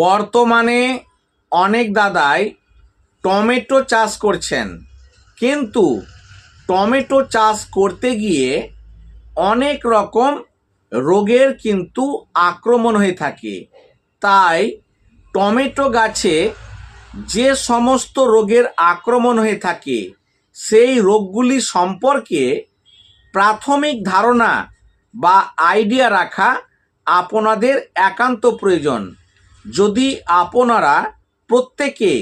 বর্তমানে অনেক দাদাই টমেটো চাষ করছেন। কিন্তু টমেটো চাষ করতে গিয়ে অনেক রকম রোগের কিন্তু আক্রমণ হয়ে থাকে। তাই টমেটো গাছে যে সমস্ত রোগের আক্রমণ হয়ে থাকে, সেই রোগগুলি সম্পর্কে প্রাথমিক ধারণা বা আইডিয়া রাখা আপনাদের একান্ত প্রয়োজন। যদি আপনারা প্রত্যেকে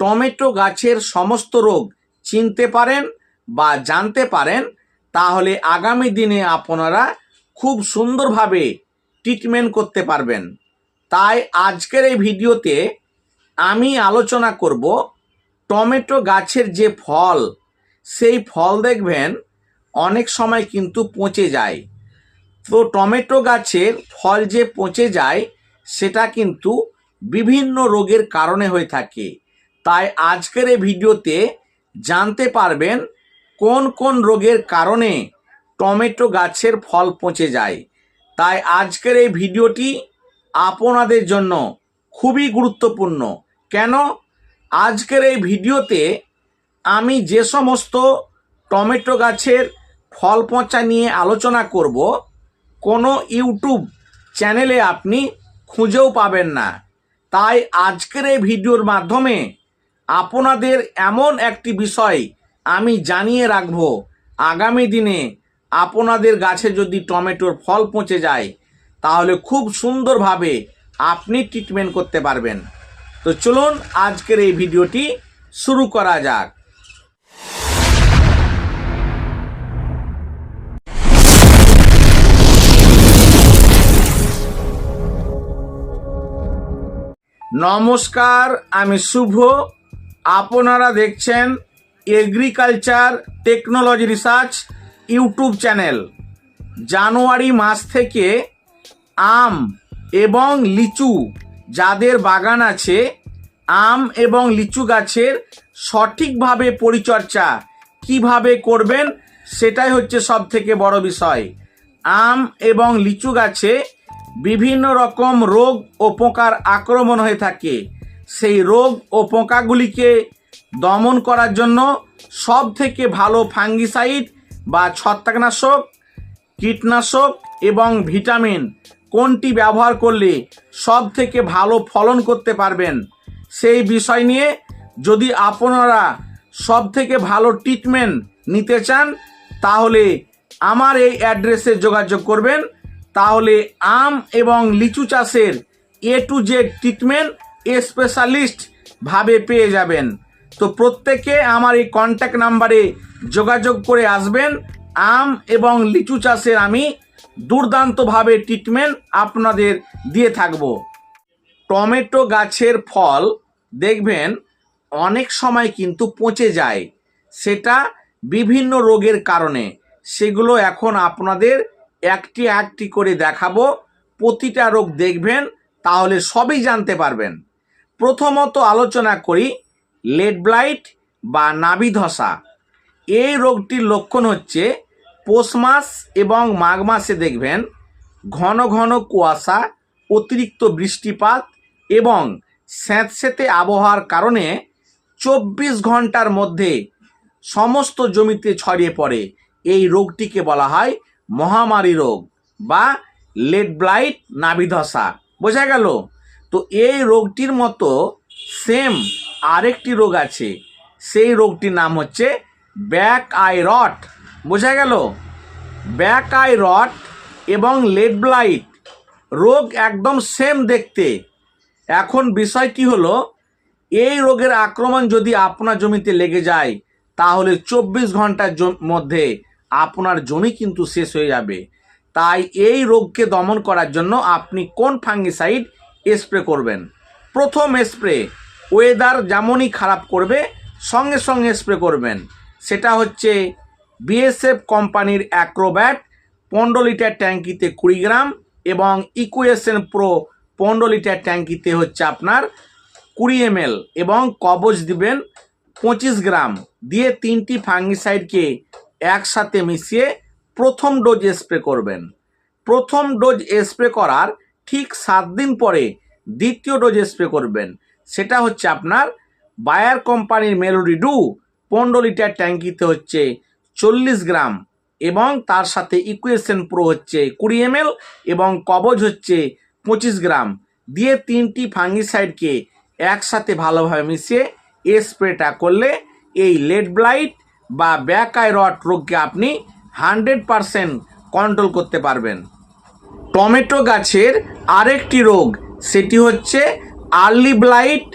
টমেটো গাছের সমস্ত রোগ চিনতে পারেন বা জানতে পারেন, তাহলে আগামী দিনে আপনারা খুব সুন্দরভাবে ট্রিটমেন্ট করতে পারবেন। তাই আজকের এই ভিডিওতে আমি আলোচনা করব টমেটো গাছের যে ফল, সেই ফল দেখবেন অনেক সময় কিন্তু পচে যায়। তো টমেটো গাছের ফল যে পচে যায় সেটা কিন্তু বিভিন্ন রোগের কারণে হয়ে থাকে। তাই আজকের এই ভিডিওতে জানতে পারবেন কোন কোন রোগের কারণে টমেটো গাছের ফল পচে যায়। তাই আজকের এই ভিডিওটি আপনাদের জন্য খুবই গুরুত্বপূর্ণ। কেন? আজকের এই ভিডিওতে আমি যে সমস্ত টমেটো গাছের ফল পচা নিয়ে আলোচনা করব, কোনো ইউটিউব চ্যানেলে আপনি খুঁজেও পাবেন না। তাই আজকের এই ভিডিওর মাধ্যমে আপনাদের এমন একটি বিষয় আমি জানিয়ে রাখব। আগামী দিনে আপনাদের গাছে যদি টমেটোর ফল পচে যায়, তাহলে খুব সুন্দরভাবে আপনি ট্রিটমেন্ট করতে পারবেন। তো চলুন আজকের এই ভিডিওটি শুরু করা যাক। নমস্কার, আমি শুভ। আপনারা দেখছেন agriculture technology research YouTube channel. জানুয়ারি মাস থেকে আম এবং লিচু, যাদের বাগান আছে, আম এবং লিচু গাছের সঠিকভাবে পরিচর্যা কীভাবে করবেন, সেটাই হচ্ছে সব থেকে বড় বিষয়। আম এবং লিচু গাছে বিভিন্ন রকম রোগ ও পোকার আক্রমণ হয়ে থাকে। সেই রোগ ও পোকাগুলিকে দমন করার জন্য সব থেকে ভালো ফাঙ্গিসাইড বা ছত্রাকনাশক, কীটনাশক এবং ভিটামিন কোনটি ব্যবহার করলে সব থেকে ভালো ফলন করতে পারবেন? সেই বিষয় নিয়ে যদি আপনারা সব থেকে ভালো ট্রিটমেন্ট নিতে চান, তাহলে আমার এই অ্যাড্রেসে যোগাযোগ করবেন। তাহলে আম এবং লিচু চাষের A to Z treatment specialist ভাবে পেয়ে যাবেন। তো প্রত্যেকে আমার এই কন্ট্যাক্ট নাম্বারে যোগাযোগ করে আসবেন। আম এবং লিচু চাষের আমি দুর্দান্তভাবে ট্রিটমেন্ট আপনাদের দিয়ে থাকব। টমেটো গাছের ফল দেখবেন অনেক সময় কিন্তু পচে যায়। সেটা বিভিন্ন রোগের কারণে। সেগুলো এখন আপনাদের একটি একটি করে দেখাবো। প্রতিটা রোগ দেখবেন, তাহলে সবই জানতে পারবেন। প্রথমত আলোচনা করি, লেড ব্লাইট বা নাভি ধসা। এই রোগটির লক্ষণ হচ্ছে পৌষ মাস এবং মাঘ মাসে দেখবেন ঘন ঘন কুয়াশা, অতিরিক্ত বৃষ্টিপাত এবং স্যাঁতস্যাঁতে আবহাওয়ার কারণে চব্বিশ ঘণ্টার মধ্যে সমস্ত জমিতে ছড়িয়ে পড়ে। এই রোগটিকে বলা হয় মহামারী রোগ বা লেড ব্লাইট নাভিধসা। বোঝা গেল? তো এই রোগটির মতো সেম আরেকটি রোগ আছে। সেই রোগটির নাম হচ্ছে ব্যাক আই রট। বোঝা গেল? ব্যাক আই রট এবং লেড ব্লাইট রোগ একদম সেম দেখতে। এখন বিষয়টি হলো, এই রোগের আক্রমণ যদি আপনার জমিতে লেগে যায়, তাহলে চব্বিশ ঘণ্টার মধ্যে আপনার জমি কিন্তু শেষ হয়ে যাবে। তাই এই রোগকে দমন করার জন্য আপনি কোন ফাঙ্গিসাইড স্প্রে করবেন? প্রথম স্প্রে ওয়েদার যেমনই খারাপ করবে, সঙ্গে সঙ্গে স্প্রে করবেন। সেটা হচ্ছে বিএসএফ কোম্পানির অ্যাক্রোব্যাট পনেরো লিটার ট্যাঙ্কিতে কুড়ি গ্রাম এবং ইকুয়েশন প্রো পনেরো লিটার ট্যাঙ্কিতে হচ্ছে আপনার কুড়ি এমএল এবং কবচ দিবেন পঁচিশ গ্রাম। দিয়ে তিনটি ফাঙ্গিসাইডকে একসাথে মিশিয়ে প্রথম ডোজ স্প্রে করবেন। প্রথম ডোজ স্প্রে করার ঠিক সাত দিন পরে দ্বিতীয় ডোজ স্প্রে করবেন। সেটা হচ্ছে আপনার বায়ার কোম্পানির মেলোডি ডু পনেরো লিটার ট্যাঙ্কিতে হচ্ছে চল্লিশ গ্রাম এবং তার সাথে ইকুয়েশন প্রো হচ্ছে কুড়ি এমএল এবং কবজ হচ্ছে পঁচিশ গ্রাম। দিয়ে তিনটি ফাঙ্গিসাইডকে একসাথে ভালোভাবে মিশিয়ে স্প্রেটা করলে এই লেড ব্লাইট বা ব্যাক আই রট রোগকে আপনি হান্ড্রেড পারসেন্ট কন্ট্রোল করতে পারবেন। টমেটো গাছের আরেকটি রোগ, সেটি হচ্ছে আর্লি ব্লাইট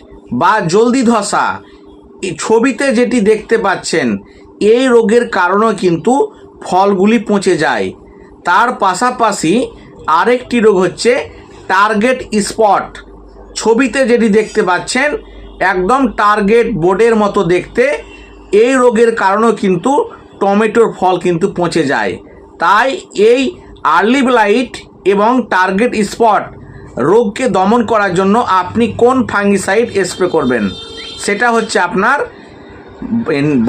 বা জলদি ধসা। ছবিতে যেটি দেখতে পাচ্ছেন, এই রোগের কারণেও কিন্তু ফলগুলি পচে যায়। তার পাশাপাশি আরেকটি রোগ হচ্ছে টার্গেট স্পট। ছবিতে যেটি দেখতে পাচ্ছেন, একদম টার্গেট বোর্ডের মতো দেখতে এই রোগের কারণেও কিন্তু টমেটোর ফল কিন্তু পচে যায়। তাই এই আর্লি ব্লাইট এবং টার্গেট স্পট রোগকে দমন করার জন্য আপনি কোন ফাঙ্গিসাইড স্প্রে করবেন? সেটা হচ্ছে আপনার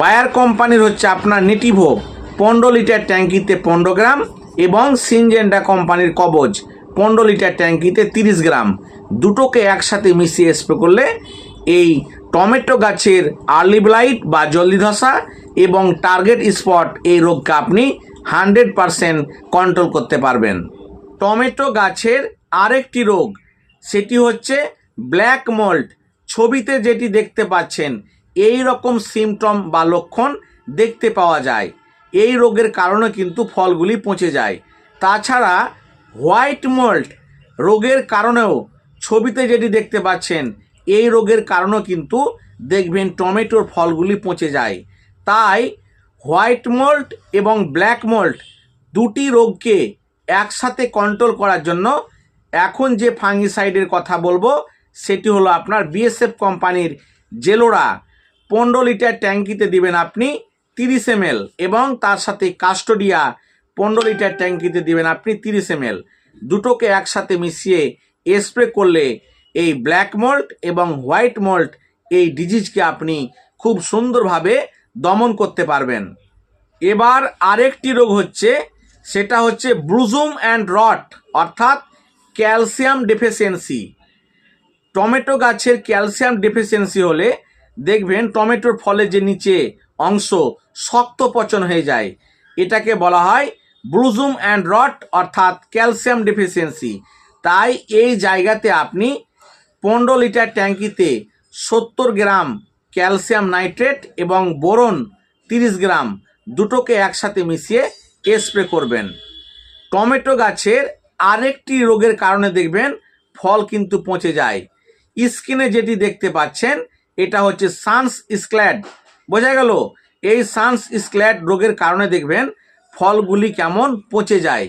বায়ার কোম্পানির হচ্ছে আপনার নেটিভো পনেরো লিটার ট্যাঙ্কিতে পনেরো গ্রাম এবং সিনজেন্ডা কোম্পানির কবজ পনেরো লিটার ট্যাঙ্কিতে তিরিশ গ্রাম। দুটোকে একসাথে মিশিয়ে স্প্রে করলে এই টমেটো গাছের আর্লি ব্লাইট বা জলদি ধসা এবং টার্গেট স্পট এই রোগকে আপনি হান্ড্রেড পারসেন্ট কন্ট্রোল করতে পারবেন। টমেটো গাছের আরেকটি রোগ, সেটি হচ্ছে ব্ল্যাক মল্ট ছবিতে যেটি দেখতে পাচ্ছেন, এই রকম সিমটম বা লক্ষণ দেখতে পাওয়া যায়। এই রোগের কারণে কিন্তু ফলগুলি পচে যায়। তাছাড়া হোয়াইট মল্ট রোগের কারণেও ছবিতে যেটি দেখতে পাচ্ছেন এই রোগের কারণেও কিন্তু দেখবেন টমেটোর ফলগুলি পচে যায়। তাই হোয়াইট মোল্ড এবং ব্ল্যাক মোল্ড দুটি রোগকে একসাথে কন্ট্রোল করার জন্য এখন যে ফাঙ্গিসাইডের কথা বলব, সেটি হলো আপনার বিএসএফ কোম্পানির জেলোরা। পনেরো লিটার ট্যাঙ্কিতে দিবেন আপনি তিরিশ এম এবং তার সাথে কাস্টোডিয়া পনেরো লিটার ট্যাঙ্কিতে দিবেন আপনি তিরিশ এম দুটোকে একসাথে মিশিয়ে স্প্রে করলে এই ব্ল্যাক মল্ট এবং হোয়াইট মল্ট এই ডিজিজকে আপনি খুব সুন্দরভাবে দমন করতে পারবেন। এবার আরেকটি রোগ হচ্ছে, সেটা হচ্ছে ব্লুজুম অ্যান্ড রট, অর্থাৎ ক্যালসিয়াম ডেফিসিয়েন্সি। টমেটো গাছের ক্যালসিয়াম ডেফিসিয়েন্সি হলে দেখবেন টমেটোর ফলের যে নিচে অংশ শক্ত পচন হয়ে যায়, এটাকে বলা হয় ব্লুজুম অ্যান্ড রট, অর্থাৎ ক্যালসিয়াম ডেফিসিয়েন্সি। তাই এই জায়গাতে আপনি পনেরো লিটার ট্যাঙ্কিতে সত্তর গ্রাম ক্যালসিয়াম নাইট্রেট এবং বোরন তিরিশ গ্রাম দুটোকে একসাথে মিশিয়ে স্প্রে করবেন। টমেটো গাছের আরেকটি রোগের কারণে দেখবেন ফল কিন্তু পচে যায়। স্কিনে যেটি দেখতে পাচ্ছেন, এটা হচ্ছে সানস স্ক্ল্যাড। বোঝা গেল, এই সানস স্ক্ল্যাড রোগের কারণে দেখবেন ফলগুলি কেমন পচে যায়।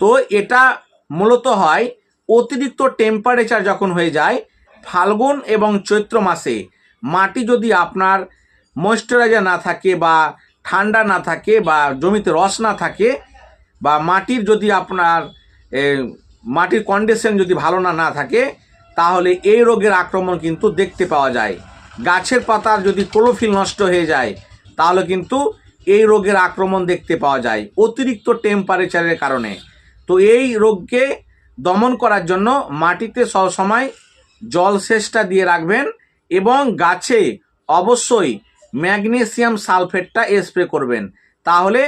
তো এটা মূলত হয় অতিরিক্ত টেম্পারেচার যখন হয়ে যায়, ফাল্গুন এবং চৈত্র মাসে মাটি যদি আপনার ময়েশ্চারাইজার না থাকে বা ঠান্ডা না থাকে বা জমিতে রস না থাকে বা মাটির যদি আপনার মাটির কন্ডিশন যদি ভালো না না থাকে, তাহলে এই রোগের আক্রমণ কিন্তু দেখতে পাওয়া যায়। গাছের পাতার যদি ক্লোরোফিল নষ্ট হয়ে যায়, তাহলে কিন্তু এই রোগের আক্রমণ দেখতে পাওয়া যায় অতিরিক্ত টেম্পারেচারের কারণে। তো এই রোগকে দমন করার জন্য মাটিতে সবসময় জলসেচটা দিয়ে রাখবেন এবং গাছে অবশ্যই ম্যাগনেসিয়াম সালফেটটা স্প্রে করবেন। তাহলে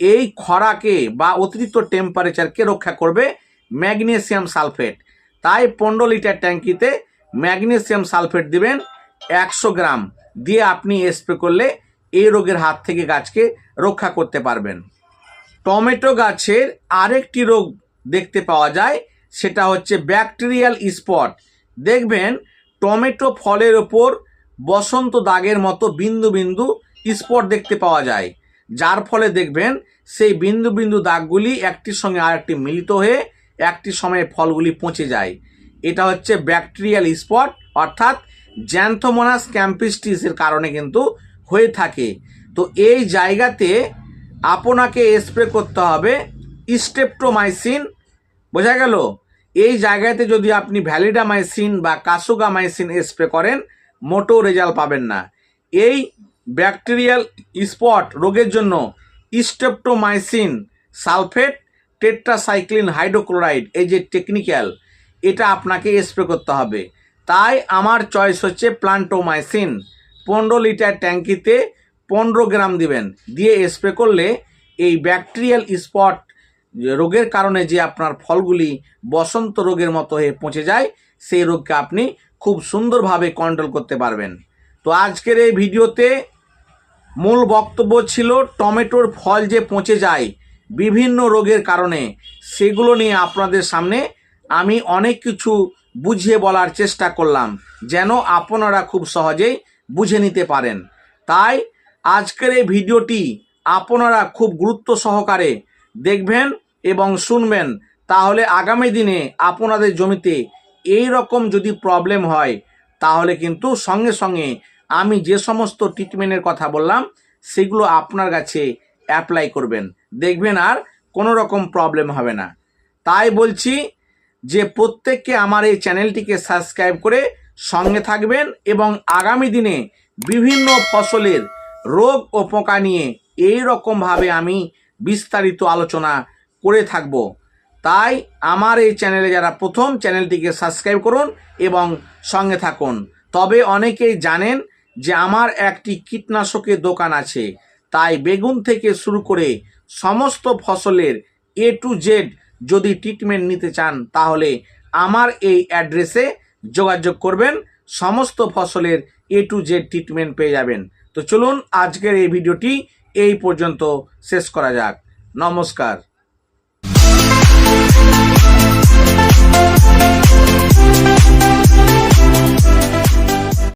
এই খরাকে বা অতিরিক্ত টেম্পারেচারকে রক্ষা করবে ম্যাগনেসিয়াম সালফেট। তাই পনেরো লিটার ট্যাঙ্কিতে ম্যাগনেসিয়াম সালফেট দিবেন একশো গ্রাম। দিয়ে আপনি স্প্রে করলে এই রোগের হাত থেকে গাছকে রক্ষা করতে পারবেন। টমেটো গাছের আরেকটি রোগ দেখতে পাওয়া যায় সেটা হচ্ছে ব্যাকটেরিয়াল স্পট। দেখবেন, টমেটো ফলের ওপর বসন্ত দাগের মতো বিন্দু বিন্দু স্পট দেখতে পাওয়া যায়। যার ফলে দেখবেন, সেই বিন্দু বিন্দু দাগগুলি একটির সঙ্গে আরেকটি মিলিত হয়ে একটি সময়ে ফলগুলি পচে যায়। এটা হচ্ছে ব্যাকটেরিয়াল স্পট, অর্থাৎ জ্যান্থোমোনাস ক্যাম্পিস্টিসের কারণে কিন্তু হয়ে থাকে। তো এই জায়গাতে আপনাকে স্প্রে করতে হবে স্টেপটোমাইসিন বোঝা গেল? এই জায়গাতে যদি আপনি ভ্যালিডামাইসিন বা কাসুগামাইসিন স্প্রে করেন মোটো রেজাল্ট পাবেন না। এই ব্যাকটেরিয়াল স্পট রোগের জন্য স্টেপটোমাইসিন সালফেট, টেট্রাসাইক্লিন হাইড্রোক্লোরাইড, এই যে টেকনিক্যাল, এটা আপনাকে স্প্রে করতে হবে। তাই আমার চয়েস হচ্ছে প্লান্টোমাইসিন। পনেরো লিটার ট্যাঙ্কিতে পনেরো গ্রাম দিবেন। দিয়ে স্প্রে করলে এই ব্যাকটেরিয়াল স্পট রোগের কারণে যে আপনার ফলগুলি বসন্ত রোগের মতো হয়ে পচে যায়, সেই রোগকে আপনি খুব সুন্দরভাবে কন্ট্রোল করতে পারবেন। তো আজকের এই ভিডিওতে মূল বক্তব্য ছিল টমেটোর ফল যে পচে যায়, বিভিন্ন রোগের কারণে। সেগুলো নিয়ে আপনাদের সামনে আমি অনেক কিছু বুঝিয়ে বলার চেষ্টা করলাম, যেন আপনারা খুব সহজেই বুঝে নিতে পারেন। তাই আজকের এই ভিডিওটি আপনারা খুব গুরুত্ব সহকারে দেখবেন এবং শুনবেন, তাহলে আগামী দিনে আপনাদের জমিতে এই রকম যদি প্রবলেম হয়, তাহলে কিন্তু সঙ্গে সঙ্গে আমি যে সমস্ত ট্রিটমেন্টের কথা বললাম, সেগুলো আপনার কাছে অ্যাপ্লাই করবেন। দেখবেন আর কোনো রকম প্রবলেম হবে না। তাই বলছি যে প্রত্যেককে আমার এই চ্যানেলটিকে সাবস্ক্রাইব করে সঙ্গে থাকবেন এবং আগামী দিনে বিভিন্ন ফসলের রোগ ও পোকা নিয়ে এই রকমভাবে আমি বিস্তারিত আলোচনা করে থাকব। তাই আমার এই চ্যানেলে যারা প্রথম, চ্যানেলটিকে সাবস্ক্রাইব করুন এবং সঙ্গে থাকুন। তবে অনেকেই জানেন যে আমার একটি কীটনাশকের দোকান আছে। তাই বেগুন থেকে শুরু করে সমস্ত ফসলের এ টু জেড যদি ট্রিটমেন্ট নিতে চান, তাহলে আমার এই অ্যাড্রেসে যোগাযোগ করবেন। সমস্ত ফসলের এ টু জেড ট্রিটমেন্ট পেয়ে যাবেন। তো চলুন আজকের এই ভিডিওটি এই পর্যন্ত শেষ করা যাক। নমস্কার।